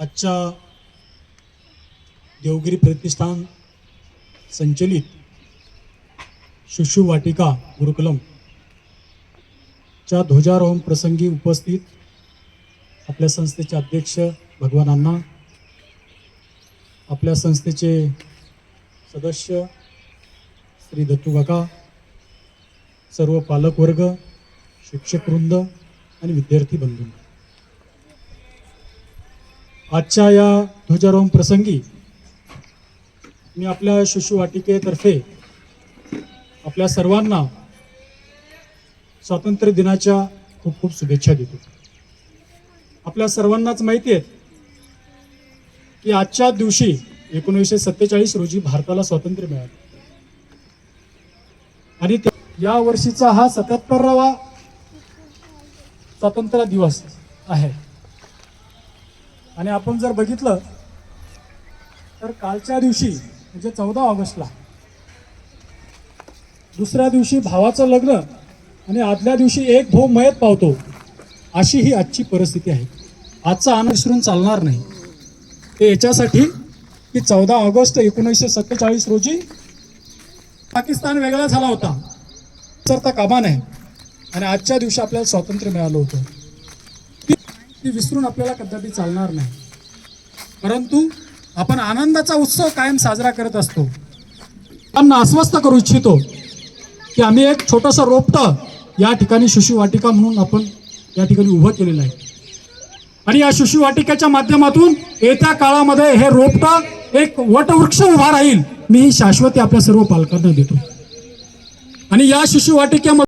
आजच्या देवगिरी प्रतिष्ठान संचलित शिशु वाटिका गुरुकुलम च्या ध्वजारोहण प्रसंगी उपस्थित आपल्या संस्थेचे अध्यक्ष भगवानांना आपल्या संस्थेचे सदस्य श्री दत्तूकाका सर्व पालकवर्ग शिक्षकवृंद आणि विद्यार्थी बंधू. आजच्या या ध्वजारोहण प्रसंगी मी आपल्या शिशुवाटिकेतर्फे आपल्या सर्वांना स्वातंत्र्य दिनाच्या खूप खूप शुभेच्छा देतो. आपल्या सर्वांनाच माहिती आहे की आजच्या दिवशी एकोणीसशे सत्तेचाळीस रोजी भारताला स्वातंत्र्य मिळालं. आणि या वर्षीचा हा सत्याहत्तरावा स्वातंत्र्य दिवस आहे. आणि आपण जर बघितलं तर कालच्या दिवशी म्हणजे चौदा ऑगस्टला दुसऱ्या दिवशी भावाचं लग्न आणि आदल्या दिवशी एक भाऊ मयत पावतो अशी ही आजची परिस्थिती आहे. आजचा आनंद विसरून चालणार नाही. ते याच्यासाठी की चौदा ऑगस्ट एकोणीसशे सत्तेचाळीस रोजी पाकिस्तान वेगळा झाला होता. विसरता कामा नाही आणि आजच्या दिवशी आपल्याला स्वातंत्र्य मिळालं होतं. ती- विसरून आपल्याला कदापि चालणार नाही. परंतु आपण आनंदाचा उत्सव कायम साजरा करत असतो. त्यांना अस्वस्थ करू इच्छितो की आम्ही एक छोटंसं रोपटं या ठिकाणी शिशुवाटिका म्हणून आपण या ठिकाणी उभं केलेलं आहे. आणि या शिशुवाटिकेच्या माध्यमातून येत्या काळामध्ये हे रोपटं एक वटवृक्ष उभा राहील मी ही शाश्वती आपल्या सर्व पालकांना देतो. आणि या शिशुवाटिकेमध्ये